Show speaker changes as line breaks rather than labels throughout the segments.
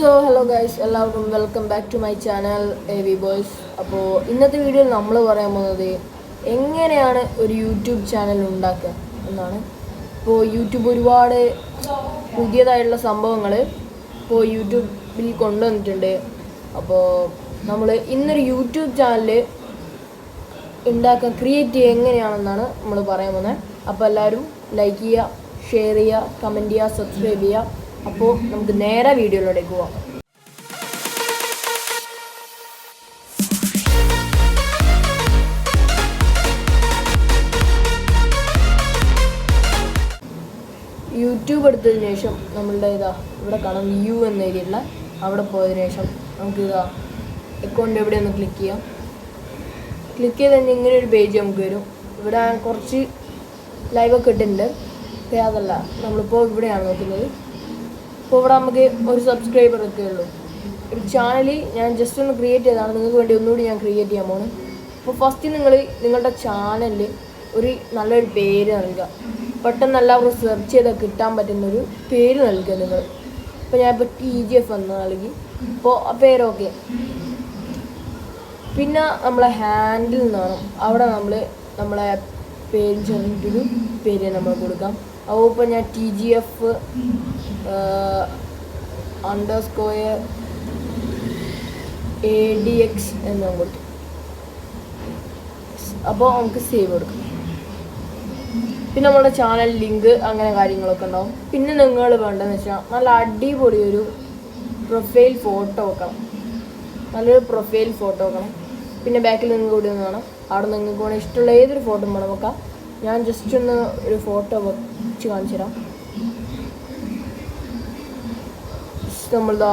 So hello guys എല്ലാവർക്കും welcome back to my channel A V boys അപ്പോൾ ഇന്നത്തെ വീഡിയോയിൽ നമ്മൾ പറയാൻ പോകുന്നത് എങ്ങനെയാണ് ഒരു യൂട്യൂബ് ചാനൽ ഉണ്ടാക്കുക എന്നാണ്. ഇപ്പോൾ യൂട്യൂബ് ഒരുപാട് പുതിയതായിട്ടുള്ള സംഭവങ്ങൾ ഇപ്പോൾ യൂട്യൂബിൽ കൊണ്ടുവന്നിട്ടുണ്ട്. അപ്പോൾ നമ്മൾ ഇന്നൊരു യൂട്യൂബ് ചാനൽ ഉണ്ടാക്കാൻ ക്രിയേറ്റ് ചെയ്യുക എങ്ങനെയാണെന്നാണ് നമ്മൾ പറയാൻ പോകുന്നത്. അപ്പോൾ എല്ലാവരും ലൈക്ക് ചെയ്യുക ഷെയർ ചെയ്യുക കമന്റ് ചെയ്യുക സബ്സ്ക്രൈബ് ചെയ്യുക. അപ്പോൾ നമുക്ക് നേരെ വീഡിയോയിലേക്ക് പോവാം. യൂട്യൂബ് എടുത്തതിന് ശേഷം നമ്മളുടെ ഇതാ ഇവിടെ കാണാം വ്യൂ എന്ന ഏരിയയിലുള്ള അവിടെ പോയതിനു ശേഷം നമുക്ക് ഇതാ അക്കൗണ്ട് എവിടെ ഒന്ന് ക്ലിക്ക് ചെയ്യാം. ക്ലിക്ക് ചെയ്ത് കഴിഞ്ഞാൽ ഇങ്ങനെ ഒരു പേജ് നമുക്ക് വരും. ഇവിടെ കുറച്ച് ലൈവൊക്കെ ഇട്ടിട്ടുണ്ട്. അതല്ല നമ്മളിപ്പോൾ ഇവിടെയാണ് നോക്കുന്നത്. ഇപ്പോൾ ഇവിടെ നമുക്ക് ഒരു സബ്സ്ക്രൈബർ ഒക്കെ ഉള്ളൂ. ഒരു ചാനൽ ഞാൻ ജസ്റ്റ് ഒന്ന് ക്രിയേറ്റ് ചെയ്തതാണ്. നിങ്ങൾക്ക് വേണ്ടി ഒന്നുകൂടി ഞാൻ ക്രിയേറ്റ് ചെയ്യാൻ പോകുന്നത് അപ്പോൾ ഫസ്റ്റ് നിങ്ങൾ നിങ്ങളുടെ ചാനലിൽ ഒരു നല്ലൊരു പേര് നൽകുക. പെട്ടെന്ന് എല്ലാവർക്കും സെർച്ച് ചെയ്താൽ കിട്ടാൻ പറ്റുന്നൊരു പേര് നൽകുക നിങ്ങൾ ഇപ്പോൾ ഞാൻ ഇപ്പോൾ ടി ജി എഫ് എന്ന് നൽകി. അപ്പോൾ ആ പേരൊക്കെ പിന്നെ നമ്മളെ ഹാൻഡിൽ നിന്നാണ് അവിടെ നമ്മൾ നമ്മളെ പേര് ചെറിയൊരു പേര് നമ്മൾ കൊടുക്കാം. അപ്പോൾ ഞാൻ T G F underscore A D X എന്ന് കൊടുത്തു. അപ്പോൾ നമുക്ക് സേവ് കൊടുക്കാം. പിന്നെ നമ്മുടെ ചാനൽ ലിങ്ക് അങ്ങനെ കാര്യങ്ങളൊക്കെ ഉണ്ടാവും. പിന്നെ നിങ്ങൾ വേണ്ടതെന്ന് വെച്ചാൽ നല്ല അടിപൊളി ഒരു പ്രൊഫൈൽ ഫോട്ടോ വെക്കണം. നല്ലൊരു പ്രൊഫൈൽ ഫോട്ടോ വെക്കണം. പിന്നെ ബാക്കിൽ നിങ്ങൾ കൂടി ഒന്ന് കാണാം. അവിടെ നിങ്ങൾക്ക് വേണം ഇഷ്ടമുള്ള ഏതൊരു ഫോട്ടോ വേണം. വെക്കാം ഞാൻ ജസ്റ്റ് ഒന്ന് ഒരു ഫോട്ടോ വെച്ച് കാണിച്ചു തരാം. നമ്മളിതാ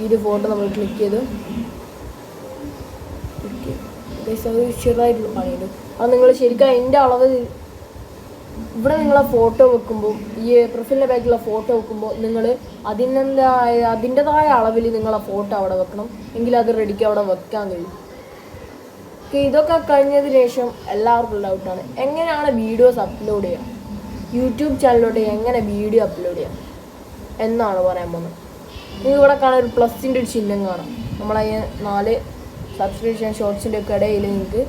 ഈ ഒരു ഫോട്ടോ നമ്മൾ ക്ലിക്ക് ചെയ്ത്. ചെറുതായിട്ടുള്ള പണിയുണ്ട്. അത് നിങ്ങൾ ശരിക്കും അതിന്റെ അളവ് ഇവിടെ നിങ്ങളെ ഫോട്ടോ വെക്കുമ്പോൾ ഈ പ്രൊഫൈലിന്റെ ബാക്കിലുള്ള ഫോട്ടോ വെക്കുമ്പോൾ നിങ്ങൾ അതിന്റെതായ അതിന്റെതായ അളവിൽ നിങ്ങളെ ഫോട്ടോ അവിടെ വെക്കണം. എങ്കിൽ അത് റെഡിക്ക് അവിടെ വെക്കാൻ കഴിയും. ഓക്കെ ഇതൊക്കെ കഴിഞ്ഞതിന് ശേഷം എല്ലാവർക്കും ഡൗട്ടാണ് എങ്ങനെയാണ് വീഡിയോസ് അപ്ലോഡ് ചെയ്യുക? യൂട്യൂബ് ചാനലിലോട്ട് എങ്ങനെ വീഡിയോ അപ്ലോഡ് ചെയ്യാം എന്നാണ് പറയാൻ പോകുന്നത്. നിങ്ങൾക്ക് ഇവിടെ കാണാൻ ഒരു പ്ലസിന്റെ ഒരു ചിഹ്നം കാണാം. നമ്മളതിന് നാല് സബ്സ്ക്രിപ്ഷൻ ഷോർട്സിന്റെ ഒക്കെ ഇടയിൽ നിങ്ങൾക്ക്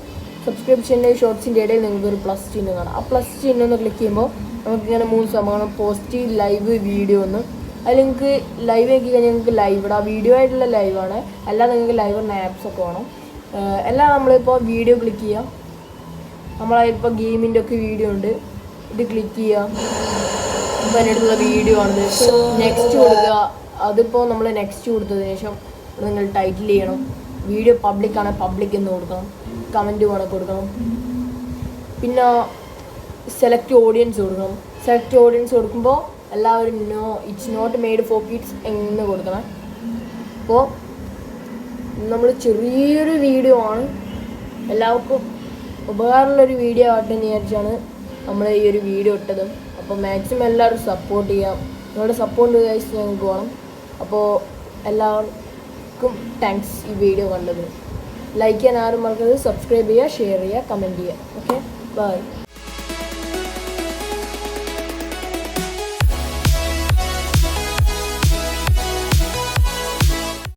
സബ്സ്ക്രിപ്ഷന്റെ ഷോർട്സിന്റെ ഇടയിൽ നിങ്ങൾക്ക് ഒരു പ്ലസ് ചിഹ്നം കാണാം. ആ പ്ലസ് ചിഹ്നം ഒന്ന് ക്ലിക്ക് ചെയ്യുമ്പോൾ നമുക്ക് ഇങ്ങനെ മൂന്ന് സംഭവം പോസ്റ്റ് ലൈവ് വീഡിയോ ഒന്ന് അതിൽ നിങ്ങൾക്ക് ലൈവ് ആക്കി കഴിഞ്ഞാൽ നിങ്ങൾക്ക് ലൈവ് ഇടാം. വീഡിയോ ആയിട്ടുള്ള ലൈവാണ് അല്ലാതെ നിങ്ങൾക്ക് ലൈവ് ഉള്ള ആപ്സ് ഒക്കെ വേണം. എല്ലാം നമ്മളിപ്പോൾ വീഡിയോ ക്ലിക്ക് ചെയ്യാം. നമ്മളിപ്പോൾ ഗെയിമിന്റെ ഒക്കെ വീഡിയോ ഉണ്ട്. ഇത് ക്ലിക്ക് ചെയ്യാം. ഇപ്പം എന്റെ അടുത്തുള്ള വീഡിയോ ആണിത് നെക്സ്റ്റ് കൊടുക്കുക. അതിപ്പോൾ നമ്മൾ നെക്സ്റ്റ് കൊടുത്തതിന് ശേഷം നിങ്ങൾ ടൈറ്റിൽ ചെയ്യണം. വീഡിയോ പബ്ലിക്കാണ് പബ്ലിക് എന്ന് കൊടുക്കണം കമന്റ് വേണം കൊടുക്കണം. പിന്നെ സെലക്ട് ഓഡിയൻസ് കൊടുക്കണം. സെലക്ട് ഓഡിയൻസ് കൊടുക്കുമ്പോൾ എല്ലാവരും no it's not made for kids എന്ന് കൊടുക്കണം. അപ്പോൾ നമ്മൾ ചെറിയൊരു വീഡിയോ ആണ്. എല്ലാവർക്കും ഉപകാരമുള്ളൊരു വീഡിയോ ആവട്ടെ എന്ന് വിചാരിച്ചാണ് നമ്മൾ ഈ ഒരു വീഡിയോ ഇട്ടത്. അപ്പോൾ മാക്സിമം എല്ലാവരും സപ്പോർട്ട് ചെയ്യാം. നിങ്ങളുടെ സപ്പോർട്ട് ഗൈസ് ഞങ്ങൾക്ക് വേണം. അപ്പോൾ എല്ലാവർക്കും താങ്ക്സ് ഈ വീഡിയോ കണ്ടതിന്. ലൈക്ക് ചെയ്യാൻ ആരും മറക്കരുത് സബ്സ്ക്രൈബ് ചെയ്യുക ഷെയർ ചെയ്യുക കമന്റ് ചെയ്യുക. Okay bye